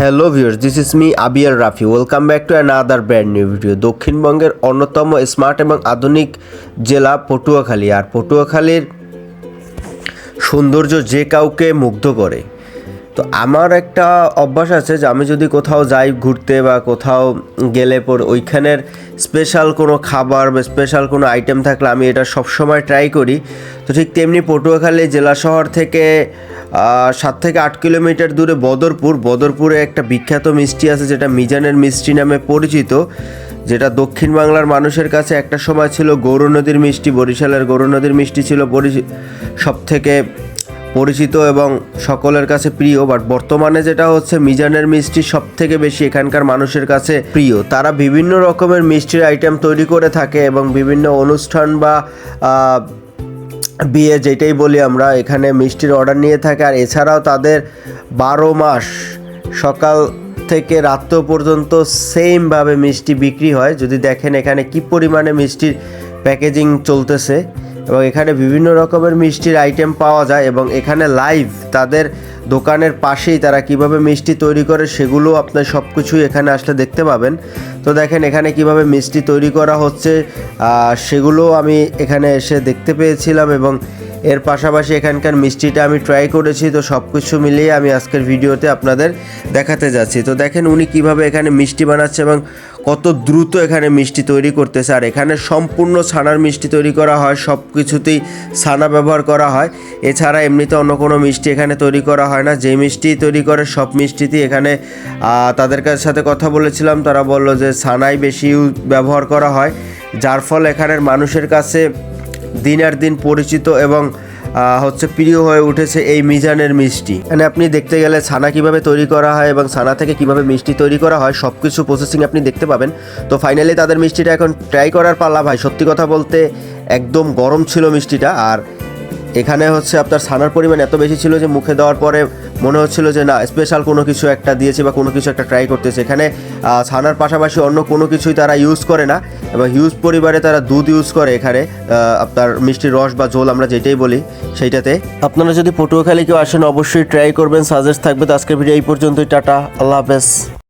Hello viewer this is me Abiyar Rafi welcome back to another brand new video দক্ষিণবঙ্গের অন্যতম smart এবং আধুনিক জেলা পটুয়াখালী। আর পটুয়াখালীর সৌন্দর্য যে কাউকে মুগ্ধ করে তো আমার একটা অভ্যাস আছে যে আমি যদি কোথাও যাই ঘুরতে বা কোথাও গেলে পর ওইখানের স্পেশাল কোনো খাবার বা স্পেশাল কোনো আইটেম থাকলে আমি এটা সবসময় ট্রাই করি। তো ঠিক তেমনি পটুয়াখালী জেলা শহর থেকে সাত থেকে আট কিলোমিটার দূরে বদরপুর। বদরপুরে একটা বিখ্যাত মিষ্টি আছে যেটা মিজানের মিষ্টি নামে পরিচিত, যেটা দক্ষিণ বাংলার মানুষের কাছে একটা সময় ছিল গৌর নদীর মিষ্টি, বরিশালের গৌর নদীর মিষ্টি ছিল সব থেকে পরিচিত এবং সকলের কাছে প্রিয় বাট বর্তমানে যেটা হচ্ছে মিজানের মিষ্টি সব থেকে বেশি এখানকার মানুষের কাছে প্রিয়। তারা বিভিন্ন রকমের মিষ্টির আইটেম তৈরি করে থাকে এবং বিভিন্ন অনুষ্ঠান বা বিয়ে যেটাই বলি আমরা, এখানে মিষ্টির অর্ডার নিয়ে থাকে। আর এছাড়াও তাদের বারো মাস সকাল থেকে রাত্র পর্যন্ত সেমভাবে মিষ্টি বিক্রি হয়। যদি দেখেন এখানে কি পরিমাণে মিষ্টির প্যাকেজিং চলতেছে। এবং এখানে বিভিন্ন রকমের মিষ্টির আইটেম পাওয়া যায় এবং এখানে লাইভ তাদের দোকানের পাশেই তারা কীভাবে মিষ্টি তৈরি করে সেগুলো আপনার সব কিছুই এখানে আসলে দেখতে পাবেন। তো দেখেন এখানে কীভাবে মিষ্টি তৈরি করা হচ্ছে সেগুলো আমি এখানে এসে দেখতে পেয়েছিলাম এবং এর পাশাপাশি এখানকার মিষ্টিটা আমি ট্রাই করেছি, তো সব কিছু মিলিয়ে আমি আজকের ভিডিওতে আপনাদের দেখাতে যাচ্ছি। তো দেখেন উনি কীভাবে এখানে মিষ্টি বানাচ্ছে এবং কত দ্রুত এখানে মিষ্টি তৈরি করতেছে, আর এখানে সম্পূর্ণ ছানার মিষ্টি তৈরি করা হয় সব কিছুতেই ছানা ব্যবহার করা হয়। এছাড়া এমনিতে অন্য কোনো মিষ্টি এখানে তৈরি করা হয় না। যে মিষ্টি তৈরি করে, সব মিষ্টিতেই এখানে তাদের সাথে কথা বলেছিলাম, তারা বলল যে ছানাই বেশি ব্যবহার করা হয়, যার ফলে এখানের মানুষের কাছে দিন আর দিন পরিচিত এবং হচ্ছে প্রিয় হয়ে উঠেছে এই মিজানের মিষ্টি। মানে আপনি দেখতে গেলে ছানা কীভাবে তৈরি করা হয় এবং ছানা থেকে কীভাবে মিষ্টি তৈরি করা হয় সব কিছু প্রসেসিং আপনি দেখতে পাবেন। তো ফাইনালি তাদের মিষ্টিটা এখন ট্রাই করার পাল্লা ভাই। সত্যি কথা বলতে একদম গরম ছিল মিষ্টিটা। আর এখানে হচ্ছে আপনার ছানার পরিমাণ এত বেশি ছিল যে মুখে দেওয়ার পরে মনে হচ্ছিল যে না স্পেশাল কোনো কিছু একটা দিয়েছে বা কোনো কিছু একটা ট্রাই করতেছে। এখানে ছানার পাশাপাশি অন্য কোনো কিছুই তারা ইউজ করে না এবং হিউজ পরিবারে তারা দুধ ইউজ করে এখানে আপনার মিষ্টি রস বা ঝোল আমরা যেটাই বলি সেইটাতে। আপনারা যদি পটুয়াখালী কেউ আসেন, অবশ্যই ট্রাই করবেন সাজেস্ট থাকবে। তো আজকের ভিডিও এই পর্যন্তই, টাটা, আল্লাহ হাফেজ।